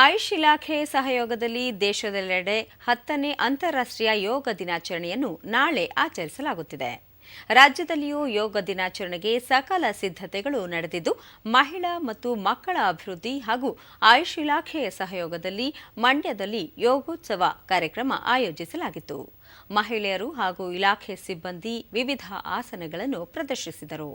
ಆಯುಷ್ ಇಲಾಖೆ ಸಹಯೋಗದಲ್ಲಿ ದೇಶದೆಲ್ಲೆಡೆ ಹತ್ತನೇ ಅಂತಾರಾಷ್ಟ್ರೀಯ ಯೋಗ ದಿನಾಚರಣೆಯನ್ನು ನಾಳೆ ಆಚರಿಸಲಾಗುತ್ತಿದೆ. ರಾಜ್ಯದಲ್ಲಿಯೂ ಯೋಗ ದಿನಾಚರಣೆಗೆ ಸಕಲ ಸಿದ್ಧತೆಗಳು ನಡೆದಿದ್ದು, ಮಹಿಳಾ ಮತ್ತು ಮಕ್ಕಳ ಅಭಿವೃದ್ಧಿ ಹಾಗೂ ಆಯುಷ್ ಇಲಾಖೆಯ ಸಹಯೋಗದಲ್ಲಿ ಮಂಡ್ಯದಲ್ಲಿ ಯೋಗೋತ್ಸವ ಕಾರ್ಯಕ್ರಮ ಆಯೋಜಿಸಲಾಗಿತ್ತು. ಮಹಿಳೆಯರು ಹಾಗೂ ಇಲಾಖೆ ಸಿಬ್ಬಂದಿ ವಿವಿಧ ಆಸನಗಳನ್ನು ಪ್ರದರ್ಶಿಸಿದರು.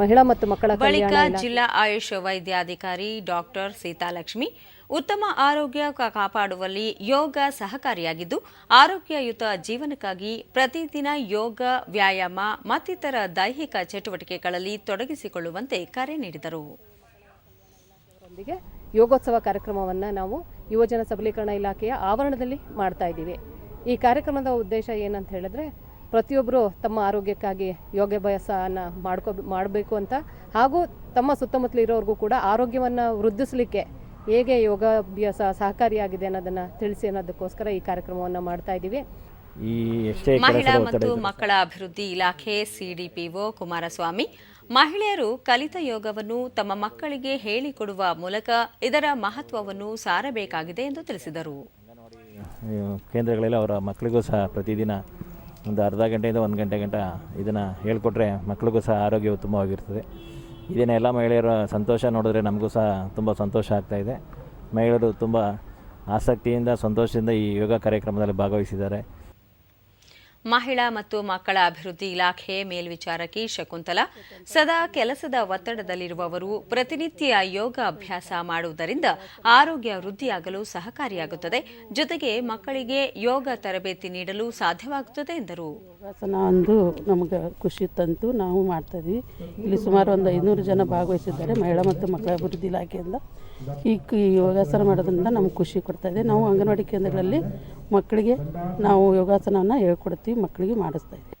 ಮಹಿಳಾ ಮತ್ತು ಮಕ್ಕಳ ಬಳಿಕ ಜಿಲ್ಲಾ ಆಯುಷ್ ವೈದ್ಯಾಧಿಕಾರಿ ಡಾಕ್ಟರ್ ಸೀತಾಲಕ್ಷ್ಮಿ ಉತ್ತಮ ಆರೋಗ್ಯ ಕಾಪಾಡುವಲ್ಲಿ ಯೋಗ ಸಹಕಾರಿಯಾಗಿದ್ದು ಆರೋಗ್ಯಯುತ ಜೀವನಕ್ಕಾಗಿ ಪ್ರತಿದಿನ ಯೋಗ ವ್ಯಾಯಾಮ ಮತ್ತಿತರ ದೈಹಿಕ ಚಟುವಟಿಕೆಗಳಲ್ಲಿ ತೊಡಗಿಸಿಕೊಳ್ಳುವಂತೆ ಕರೆ ನೀಡಿದರು. ಯೋಗೋತ್ಸವ ಕಾರ್ಯಕ್ರಮವನ್ನು ನಾವು ಯುವಜನ ಸಬಲೀಕರಣ ಇಲಾಖೆಯ ಆವರಣದಲ್ಲಿ ಮಾಡ್ತಾ ಇದ್ದೀವಿ. ಈ ಕಾರ್ಯಕ್ರಮದ ಉದ್ದೇಶ ಏನಂತ ಹೇಳಿದ್ರೆ ಪ್ರತಿಯೊಬ್ಬರು ತಮ್ಮ ಆರೋಗ್ಯಕ್ಕಾಗಿ ಯೋಗಾಭ್ಯಾಸನ ಮಾಡ್ಕೋ ಮಾಡಬೇಕು ಅಂತ. ಹಾಗೂ ತಮ್ಮ ಸುತ್ತಮುತ್ತಲು ಇರೋರಿಗೂ ಕೂಡ ಆರೋಗ್ಯವನ್ನು ವೃದ್ಧಿಸಲಿಕ್ಕೆ ಹೇಗೆ ಯೋಗಾಭ್ಯಾಸ ಸಹಕಾರಿಯಾಗಿದೆ ಅನ್ನೋದನ್ನು ತಿಳಿಸಿ ಅನ್ನೋದಕ್ಕೋಸ್ಕರ ಈ ಕಾರ್ಯಕ್ರಮವನ್ನು ಮಾಡ್ತಾ ಇದ್ದೀವಿ. ಈ ಮಹಿಳಾ ಮತ್ತು ಮಕ್ಕಳ ಅಭಿವೃದ್ಧಿ ಇಲಾಖೆ ಸಿಡಿಪಿಒ ಕುಮಾರಸ್ವಾಮಿ ಮಹಿಳೆಯರು ಕಲಿತ ಯೋಗವನ್ನು ತಮ್ಮ ಮಕ್ಕಳಿಗೆ ಹೇಳಿಕೊಡುವ ಮೂಲಕ ಇದರ ಮಹತ್ವವನ್ನು ಸಾರಬೇಕಾಗಿದೆ ಎಂದು ತಿಳಿಸಿದರು. ಕೇಂದ್ರಗಳಲ್ಲಿ ಅವರ ಮಕ್ಕಳಿಗೂ ಸಹ ಪ್ರತಿದಿನ ಒಂದು ಅರ್ಧ ಗಂಟೆಯಿಂದ ಒಂದು ಗಂಟೆ ಗಂಟ ಇದನ್ನು ಹೇಳ್ಕೊಟ್ರೆ ಮಕ್ಕಳಿಗೂ ಸಹ ಆರೋಗ್ಯ ಉತ್ತಮವಾಗಿರ್ತದೆ ಇದನ್ನು ಎಲ್ಲ ಮಹಿಳೆಯರ ಸಂತೋಷ ನೋಡಿದ್ರೆ ನಮಗೂ ಸಹ ತುಂಬ ಸಂತೋಷ ಆಗ್ತಾಯಿದೆ ಮಹಿಳೆಯರು ತುಂಬ ಆಸಕ್ತಿಯಿಂದ, ಸಂತೋಷದಿಂದ ಈ ಯೋಗ ಕಾರ್ಯಕ್ರಮದಲ್ಲಿ ಭಾಗವಹಿಸಿದ್ದಾರೆ. ಮಹಿಳಾ ಮತ್ತು ಮಕ್ಕಳ ಅಭಿವೃದ್ಧಿ ಇಲಾಖೆ ಮೇಲ್ವಿಚಾರಕಿ ಶಕುಂತಲಾ. ಸದಾ ಕೆಲಸದ ಒತ್ತಡದಲ್ಲಿರುವವರು ಪ್ರತಿನಿತ್ಯ ಯೋಗ ಅಭ್ಯಾಸ ಮಾಡುವುದರಿಂದ ಆರೋಗ್ಯ ವೃದ್ಧಿಯಾಗಲು ಸಹಕಾರಿಯಾಗುತ್ತದೆ. ಜೊತೆಗೆ ಮಕ್ಕಳಿಗೆ ಯೋಗ ತರಬೇತಿ ನೀಡಲು ಸಾಧ್ಯವಾಗುತ್ತದೆ ಎಂದರು. ಯೋಗಾಸನ ಒಂದು ನಮಗೆ ಖುಷಿ ತಂತು ನಾವು ಮಾಡ್ತಾಯಿದ್ವಿ. ಇಲ್ಲಿ ಸುಮಾರು ಒಂದು ಐನೂರು ಜನ ಭಾಗವಹಿಸಿದ್ದಾರೆ ಮಹಿಳಾ ಮತ್ತು ಮಕ್ಕಳ ಅಭಿವೃದ್ಧಿ ಇಲಾಖೆಯಿಂದ. ಈ ಯೋಗಾಸನ ಮಾಡೋದ್ರಿಂದ ನಮ್ಗೆ ಖುಷಿ ಕೊಡ್ತಾ ಇದೆ ನಾವು ಅಂಗನವಾಡಿ ಕೇಂದ್ರಗಳಲ್ಲಿ ಮಕ್ಕಳಿಗೆ ನಾವು ಯೋಗಾಸನವನ್ನು ಹೇಳ್ಕೊಡ್ತೀವಿ ಮಕ್ಕಳಿಗೆ ಮಾಡಿಸ್ತಾ ಇದ್ದೀವಿ.